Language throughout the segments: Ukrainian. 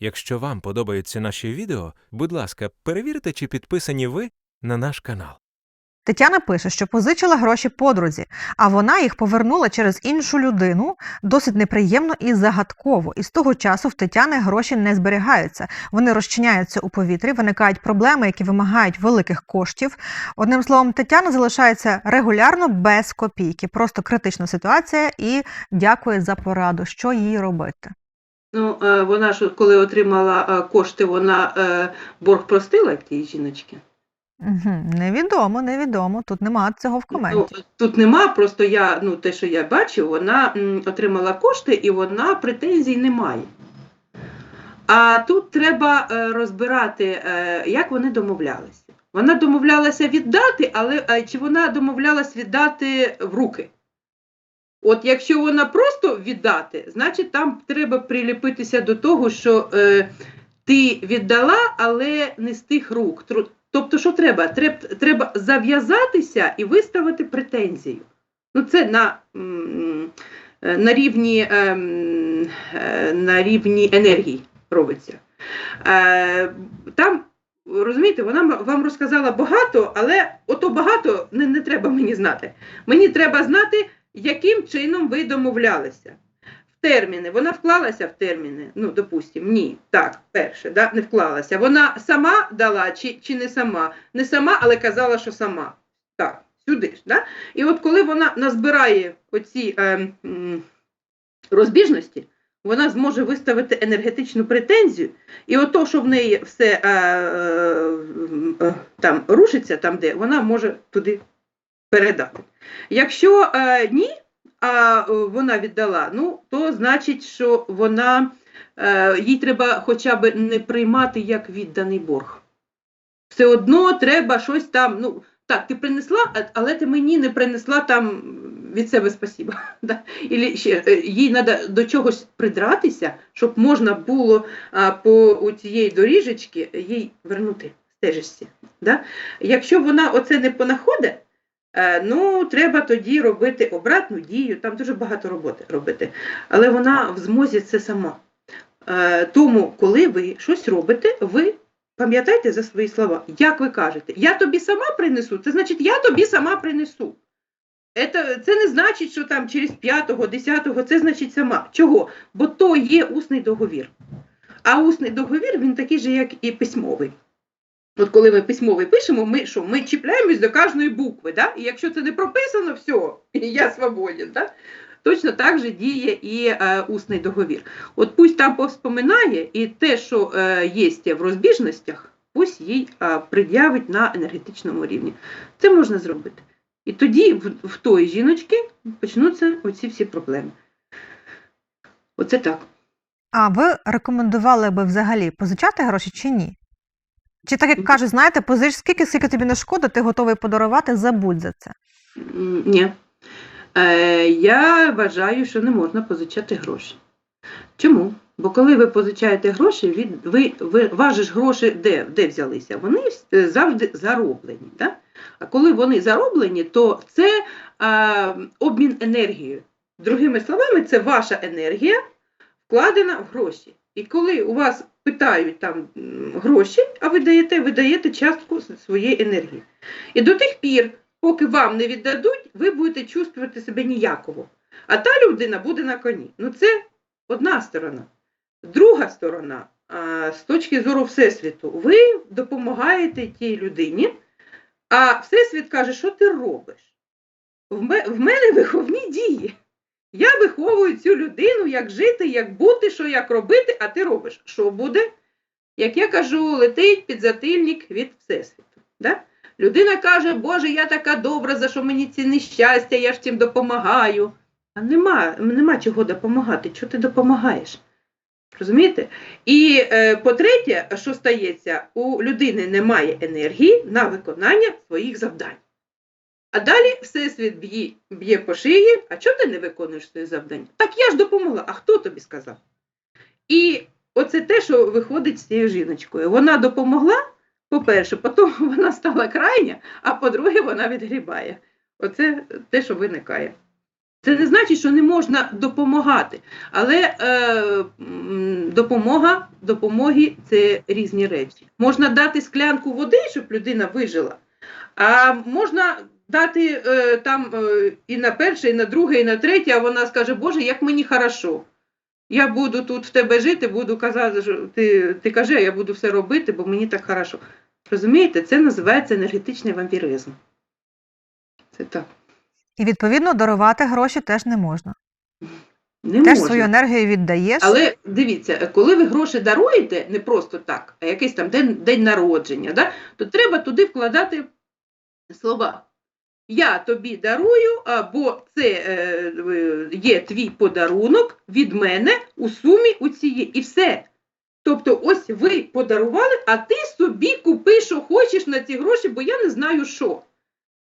Якщо вам подобаються наші відео, будь ласка, перевірте, чи підписані ви на наш канал. Тетяна пише, що позичила гроші подрузі, а вона їх повернула через іншу людину досить неприємно і загадково. І з того часу в Тетяни гроші не зберігаються. Вони розчиняються у повітрі, виникають проблеми, які вимагають великих коштів. Одним словом, Тетяна залишається регулярно без копійки. Просто критична ситуація і дякує за пораду, що їй робити. Ну, е, вона ж коли отримала е, кошти, вона е, борг простила тій жіночки. Угу. Невідомо, невідомо. Тут нема цього в коменті. Ну, тут нема, просто я, ну, те, що я бачу, вона м, отримала кошти і вона претензій не має. А тут треба е, розбирати, е, як вони домовлялися. Вона домовлялася віддати, але е, чи вона домовлялась віддати в руки? От якщо вона просто віддати, значить там треба приліпитися до того, що е, ти віддала, але не з тих рук. Тобто, що треба? Треба, треба зав'язатися і виставити претензію. Ну, це на, е, на, рівні, ем, е, на рівні енергії робиться. Е, Там, розумієте, вона вам розказала багато, але ото багато не, не треба мені знати. Мені треба знати, яким чином ви домовлялися. В терміни. Вона вклалася в терміни. Ну, допустимо, ні. Так, перше, да, не вклалася. Вона сама дала чи, чи не сама? Не сама, але казала, що сама. Так, сюди ж. Да? І от коли вона назбирає оці е, розбіжності, вона зможе виставити енергетичну претензію, і ото, що в неї все е, е, е, там рушиться, там де, вона може туди передати. Якщо е, ні, а е, вона віддала, ну то значить, що вона е, їй треба хоча б не приймати як відданий борг. Все одно треба щось там. Ну так, ти принесла, але ти мені не принесла там від себе спасіба. Да? Ілі ще, е, їй треба до чогось придратися, щоб можна було а, по цієї доріжечки їй вернути стежечці. Да? Якщо вона оце не понаходить, Ну, треба тоді робити обратну дію, там дуже багато роботи робити. Але вона в змозі це сама. Е, Тому, коли ви щось робите, ви пам'ятайте за свої слова. Як ви кажете, я тобі сама принесу, це значить, я тобі сама принесу. Це, це не значить, що там через п'ятого, десятого, це значить сама. Чого? Бо то є усний договір. А усний договір він такий же, як і письмовий. От коли ми письмовий пишемо, ми що? Ми чіпляємось до кожної букви, да? і якщо це не прописано, все, я свободен. Да? Точно так же діє і е, усний договір. От пусть там повспоминає, і те, що е, є в розбіжностях, пусть їй е, пред'явить на енергетичному рівні. Це можна зробити. І тоді в, в тої жіночки почнуться оці всі проблеми. Оце так. А ви рекомендували би взагалі позичати гроші чи ні? Чи так як кажуть, знаєте, позич скільки, скільки тобі не шкода, ти готовий подарувати, забудь за це. Ні. Е, я вважаю, що не можна позичати гроші. Чому? Бо коли ви позичаєте гроші, від, ви, ви важиш гроші де, де взялися? Вони е, завжди зароблені. Да? А коли вони зароблені, то це е, обмін енергією. Другими словами, це ваша енергія вкладена в гроші. І коли у вас питають там гроші, а ви даєте, ви даєте частку своєї енергії. І до тих пір, поки вам не віддадуть, ви будете чувствувати себе ніяково. А та людина буде на коні. Ну це одна сторона. Друга сторона, з точки зору Всесвіту, ви допомагаєте тій людині, а Всесвіт каже, що ти робиш? В мене виховні дії. Я виховую цю людину, як жити, як бути, що як робити, а ти робиш. Що буде? Як я кажу, летить підзатильник від Всесвіту. Да? Людина каже, Боже, я така добра, за що мені ці нещастя, я ж цим допомагаю. А нема, нема чого допомагати. Чого ти допомагаєш? Розумієте? І е, по-третє, що стається, у людини немає енергії на виконання своїх завдань. А далі Всесвіт б'є, б'є по шиї, а чого ти не виконуєш свої завдання? Так я ж допомогла, а хто тобі сказав? І оце те, що виходить з цією жіночкою. Вона допомогла, по-перше, потім вона стала крайня, а по-друге, вона відгрібає. Оце те, що виникає. Це не значить, що не можна допомагати. Але е, допомога, допомоги це різні речі. Можна дати склянку води, щоб людина вижила, а можна дати е, там е, і на перше, і на друге, і на третє, а вона скаже, Боже, як мені хорошо. Я буду тут в тебе жити, буду казати, що ти, ти кажи, а я буду все робити, бо мені так хорошо. Розумієте, це називається енергетичний вампіризм. Це так. І відповідно дарувати гроші теж не можна. Не теж можна. свою енергію віддаєш. Але дивіться, коли ви гроші даруєте, не просто так, а якийсь там день, день народження, да, то треба туди вкладати слова. Я тобі дарую, або це е, є твій подарунок від мене у сумі у цієї. І все. Тобто, ось ви подарували, а ти собі купи, що хочеш на ці гроші, бо я не знаю що.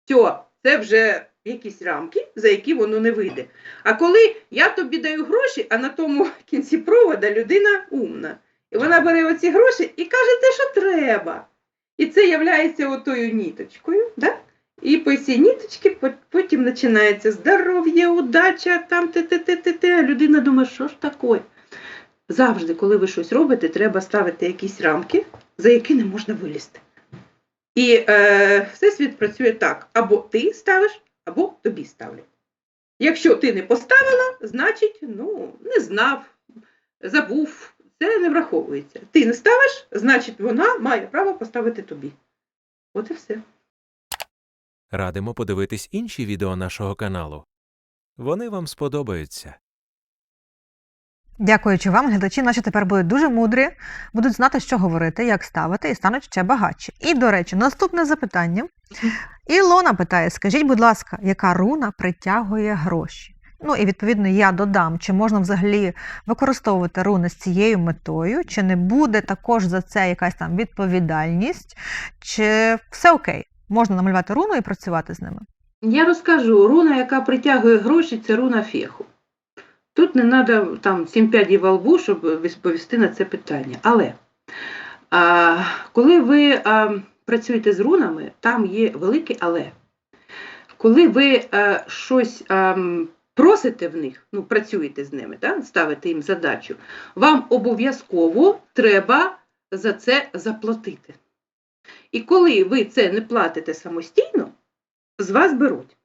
Все, це вже якісь рамки, за які воно не вийде. А коли я тобі даю гроші, а на тому кінці провода людина умна. І вона бере оці гроші і каже те, що треба. І це являється отою ніточкою. Да? І по цій ніточці по- потім починається здоров'я, удача, там те те те те те А людина думає, що ж таке? Завжди, коли ви щось робите, треба ставити якісь рамки, за які не можна вилізти. І е, всесвіт працює так: або ти ставиш, або тобі ставлять. Якщо ти не поставила, значить, ну, не знав, забув, це не враховується. Ти не ставиш, значить, вона має право поставити тобі. От і все. Радимо подивитись інші відео нашого каналу. Вони вам сподобаються. Дякуючи вам, глядачі наші тепер будуть дуже мудрі, будуть знати, що говорити, як ставити, і стануть ще багатші. І, до речі, наступне запитання. Ілона питає: скажіть, будь ласка, яка руна притягує гроші? Ну і відповідно я додам, чи можна взагалі використовувати руни з цією метою, чи не буде також за це якась там відповідальність, чи все окей, можна намалювати руну і працювати з ними. Я розкажу, руна, яка притягує гроші, це руна феху. Тут не треба там сім п'ядів во лбу, щоб відповісти на це питання. Але а, коли ви а, працюєте з рунами, там є велике але. Коли ви а, щось а, просите в них, ну, працюєте з ними, да, ставите їм задачу, вам обов'язково треба за це заплатити. І коли ви це не платите самостійно, з вас беруть.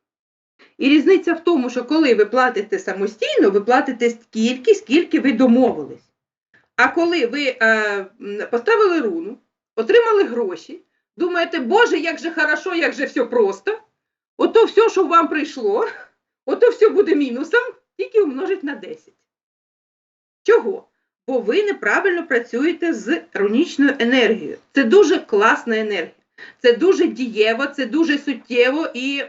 І різниця в тому, що коли ви платите самостійно, ви платите стільки, скільки ви домовились. А коли ви е, поставили руну, отримали гроші, думаєте, Боже, як же хорошо, як же все просто, ото все, що вам прийшло, ото все буде мінусом, тільки умножить на 10. Чого? Бо ви неправильно працюєте з рунічною енергією. Це дуже класна енергія. Це дуже дієво, це дуже суттєво, і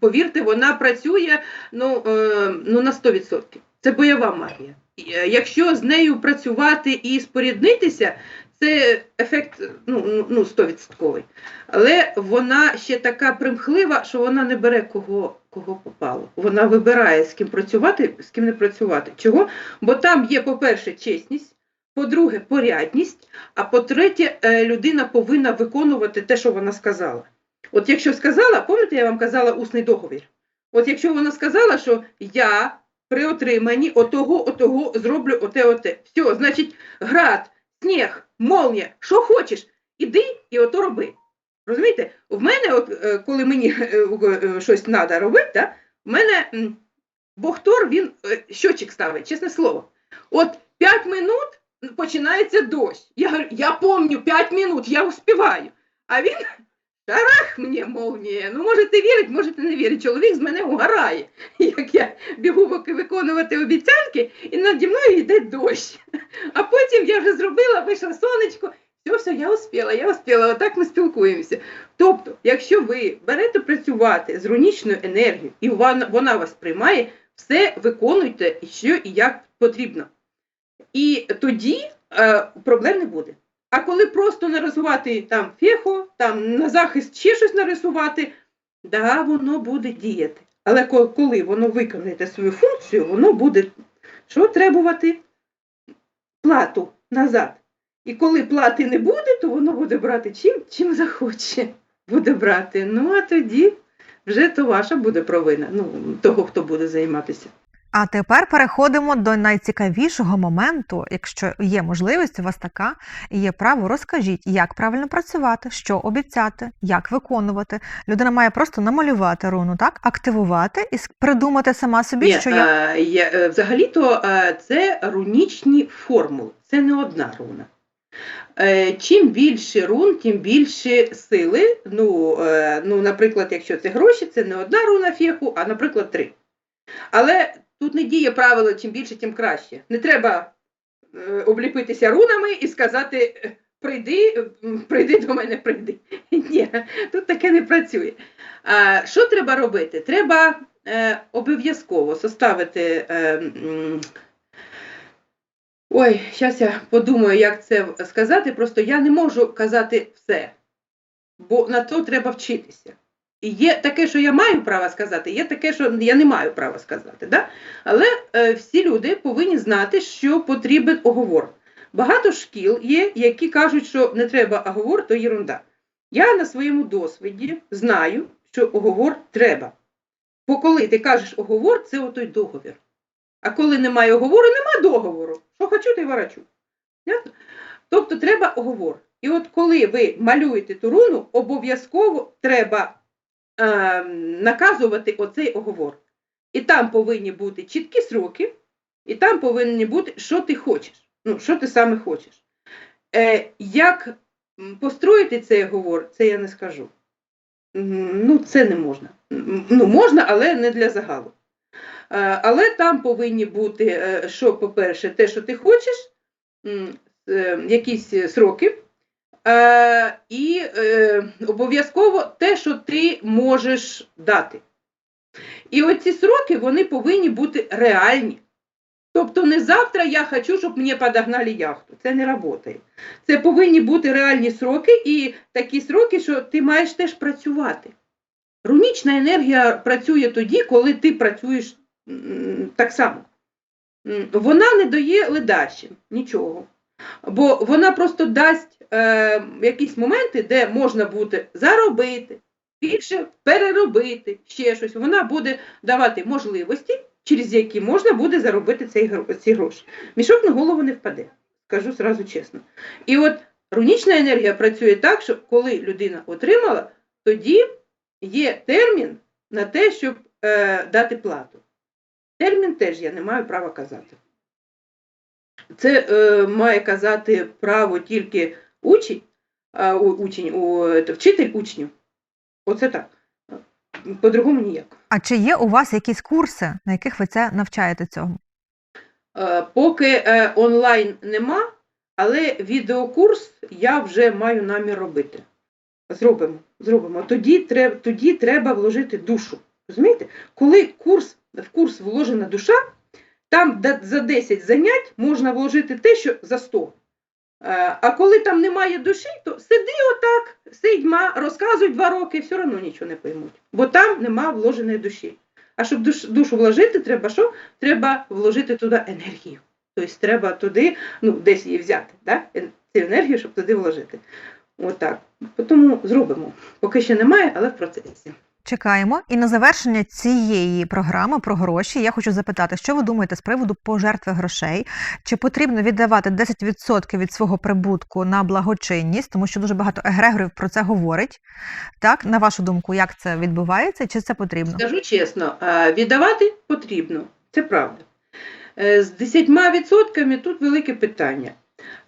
повірте, вона працює ну, е, ну, на 100%. Це бойова магія. Е, Якщо з нею працювати і споріднитися, це ефект ну, ну, ну, 100%. Але вона ще така примхлива, що вона не бере кого, кого попало. Вона вибирає, з ким працювати, з ким не працювати. Чого? Бо там є, по-перше, чесність, по-друге, порядність, а по-третє, е, людина повинна виконувати те, що вона сказала. От якщо сказала, пам'ятаєте, я вам казала усний договір. От якщо вона сказала, що я при отриманні отого, отого зроблю оте, оте. Все, значить, град, сніг, молнія, що хочеш, іди і ото роби. Розумієте? В мене, от, е, коли мені е, е, щось треба робити, да, в мене Бохтор, він щочик ставить, чесне слово. От 5 минут починається дощ. Я говорю, я пам'ятаю 5 минут, я успіваю. А він шарах мені молнія. Ну, можете вірити, можете не вірити. Чоловік з мене угорає, як я бігу поки виконувати обіцянки, і наді мною йде дощ. А потім я вже зробила, вийшло сонечко. Все, все, я успіла, я успіла, отак ми спілкуємося. Тобто, якщо ви берете працювати з рунічною енергією, і вона, вона вас приймає, все виконуйте що і як потрібно. І тоді е, проблем не буде. А коли просто нарисувати там фехо, там на захист ще щось нарисувати, да, воно буде діяти. Але коли воно виконуєте свою функцію, воно буде що требувати? Плату назад. І коли плати не буде, то воно буде брати чим, чим захоче буде брати. Ну а тоді вже то ваша буде провина, ну, того, хто буде займатися. А тепер переходимо до найцікавішого моменту. Якщо є можливість, у вас така і є право, розкажіть, як правильно працювати, що обіцяти, як виконувати. Людина має просто намалювати руну, так, активувати і придумати сама собі, Ні, що я е, є, е, взагалі-то е, це рунічні формули, це не одна руна. Чим більше рун, тим більше сили. Ну, ну, наприклад, якщо це гроші, це не одна руна феху, а, наприклад, три. Але тут не діє правило, чим більше, тим краще. Не треба е, обліпитися рунами і сказати е, прийди, прийди до мене, прийди. Ні, тут таке не працює. А, що треба робити? Треба е, обов'язково составити. Е, ой, зараз я подумаю, як це сказати. Просто я не можу казати все, бо на то треба вчитися. Є таке, що я маю право сказати, є таке, що я не маю права сказати. Да? Але е, всі люди повинні знати, що потрібен оговор. Багато шкіл є, які кажуть, що не треба оговор, то єрунда. Я на своєму досвіді знаю, що оговор треба. Бо коли ти кажеш оговор, це отой договір. А коли немає оговору, нема договору. Що хочу, то й ворочу. Тобто треба оговор. І от коли ви малюєте ту руну, обов'язково треба е, наказувати оцей оговор. І там повинні бути чіткі сроки, і там повинні бути, що ти хочеш. Ну, що ти саме хочеш. Е, як построїти цей оговор, це я не скажу. Ну, це не можна. Ну, можна, але не для загалу. Е, Але там повинні бути, е, що, по-перше, те, що ти хочеш, е, якісь е, сроки, е, і е, обов'язково те, що ти можеш дати. І оці сроки вони повинні бути реальні. Тобто не завтра я хочу, щоб мені подогнали яхту. Це не працює. Це повинні бути реальні сроки і такі сроки, що ти маєш теж працювати. Рунічна енергія працює тоді, коли ти працюєш так само. Вона не дає ледачі, нічого. Бо вона просто дасть е, якісь моменти, де можна буде заробити, більше переробити, ще щось. Вона буде давати можливості, через які можна буде заробити цей, ці гроші. Мішок на голову не впаде, скажу зразу чесно. І от рунічна енергія працює так, що коли людина отримала, тоді є термін на те, щоб е, дати плату. Термін теж я не маю права казати. Це е, має казати право тільки учень, учень у, вчитель учню. Оце так. По-другому ніяк. А чи є у вас якісь курси, на яких ви це навчаєте цього? Поки е, онлайн нема, але відеокурс я вже маю намір робити. Зробимо, зробимо. Тоді треба, тоді треба вложити душу. Розумієте? Коли курс, в курс вложена душа, там за 10 занять можна вложити те, що за 100. Е, А коли там немає душі, то сиди отак, сидьма, розказуй два роки, все одно нічого не поймуть. Бо там нема вложеної душі. А щоб душ, душу вложити, треба що? Треба вложити туди енергію. Тобто треба туди, ну, десь її взяти, да? цю енергію, щоб туди вложити. Отак. Тому зробимо. Поки ще немає, але в процесі. Чекаємо. І на завершення цієї програми про гроші я хочу запитати, що ви думаєте з приводу пожертви грошей? Чи потрібно віддавати 10% від свого прибутку на благочинність, тому що дуже багато егрегорів про це говорить. Так, на вашу думку, як це відбувається, чи це потрібно? Скажу чесно, віддавати потрібно, це правда. Е, З 10% тут велике питання.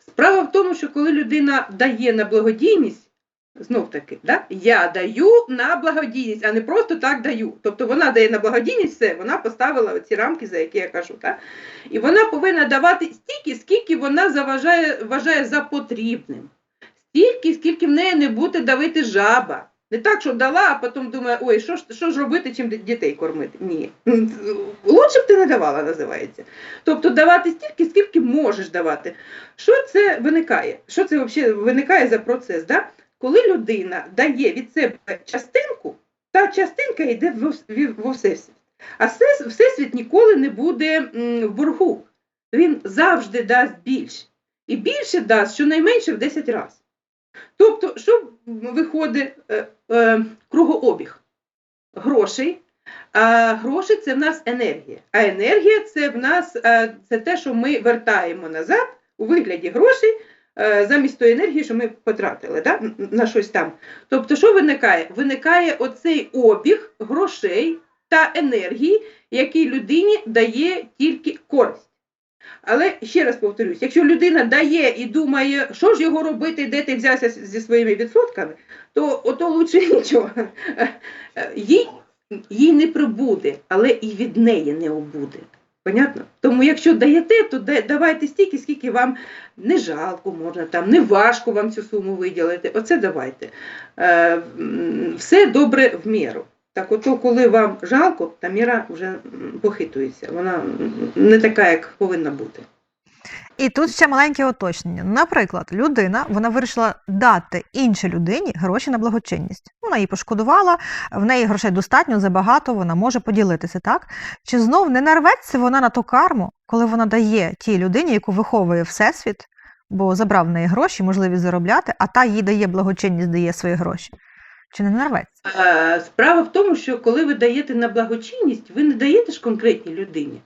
Справа в тому, що коли людина дає на благодійність, знов таки, да, я даю на благодійність, а не просто так даю. Тобто вона дає на благодійність все, вона поставила ці рамки, за які я кажу. Да? І вона повинна давати стільки, скільки вона заважає, вважає за потрібним. Стільки, скільки в неї не буде давити жаба. Не так, що дала, а потім думає, ой, що ж, що ж робити, чим дітей кормити? Ні. Лучше б ти не давала, називається. Тобто давати стільки, скільки можеш давати. Що це виникає? Що це взагалі виникає за процес? Да? Коли людина дає від себе частинку, та частинка йде во всесвіт. А всесвіт ніколи не буде в боргу. Він завжди дасть більше. І більше дасть щонайменше в 10 разів. Тобто, що виходить е, е, кругообіг? грошей. А гроші це в нас енергія. А енергія це в нас е, це те, що ми вертаємо назад у вигляді грошей замість тої енергії, що ми потратили да, на щось там. Тобто, що виникає? Виникає оцей обіг грошей та енергії, який людині дає тільки користь. Але ще раз повторюсь, якщо людина дає і думає, що ж його робити, де ти взявся зі своїми відсотками, то ото лучше нічого. Їй, їй не прибуде, але і від неї не обуде. Понятно? Тому якщо даєте, то давайте стільки, скільки вам не жалко можна, там, не важко вам цю суму виділити. Оце давайте. Е, все добре в міру. Так ото, коли вам жалко, та міра вже похитується. Вона не така, як повинна бути. І тут ще маленьке уточнення. Наприклад, людина вона вирішила дати іншій людині гроші на благочинність. Вона її пошкодувала, в неї грошей достатньо, забагато, вона може поділитися, так? Чи знов не нарветься вона на ту карму, коли вона дає тій людині, яку виховує Всесвіт, бо забрав в неї гроші, можливість заробляти, а та їй дає благочинність, дає свої гроші. Чи не нарветься? Е, Справа в тому, що коли ви даєте на благочинність, ви не даєте ж конкретній людині.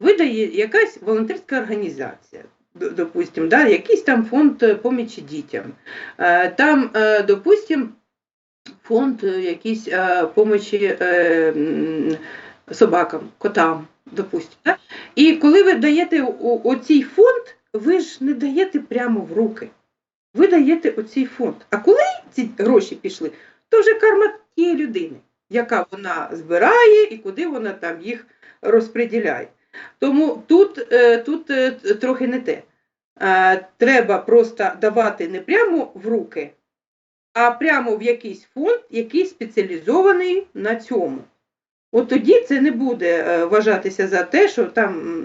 Ви дає якась волонтерська організація, допустим, да, якийсь там фонд е, помічі дітям, Е, там, е, допустим, фонд якийсь помочі е, собакам, котам, допустим. Да? І коли ви даєте оцій фонд, ви ж не даєте прямо в руки. Ви даєте оцій фонд. А коли ці гроші пішли, то вже карма тієї людини, яка вона збирає і куди вона там їх розподіляє. Тому тут, е, тут е, трохи не те. Е, Треба просто давати не прямо в руки, а прямо в якийсь фонд, який спеціалізований на цьому. От тоді це не буде вважатися за те, що там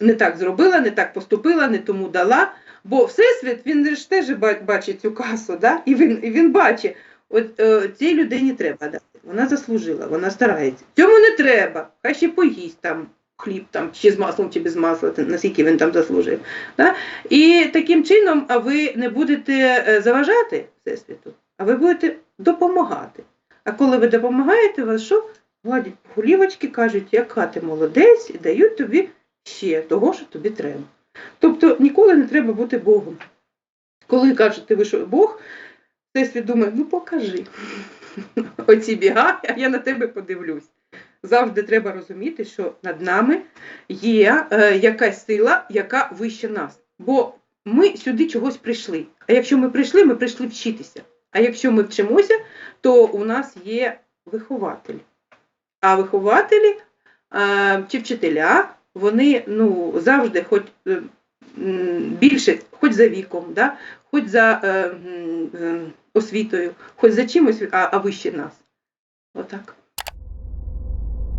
не так зробила, не так поступила, не тому дала. Бо Всесвіт він ж теж бачить цю касу, да? і він, і він бачить, от е, цій людині треба дати. Вона заслужила, вона старається. Цьому не треба. Хай ще поїсть там хліб, там, чи з маслом, чи без масла, наскільки він там заслужив. Да? І таким чином ви не будете е, заважати Всесвіту, а ви будете допомагати. А коли ви допомагаєте, вас що? Гладять голівочки, кажуть, яка ти молодець, і дають тобі ще того, що тобі треба. Тобто ніколи не треба бути Богом. Коли кажете, ви що Бог, Всесвіт думає, ну покажи. Оці біга, а я на тебе подивлюсь. Завжди треба розуміти, що над нами є е, якась сила, яка вище нас. Бо ми сюди чогось прийшли. А якщо ми прийшли, ми прийшли вчитися. А якщо ми вчимося, то у нас є вихователі. А вихователі е, чи вчителя, вони ну, завжди, хоч е, більше, хоч за віком, да? хоч за е, е, освітою, хоч за чимось, а, а вище нас. Отак.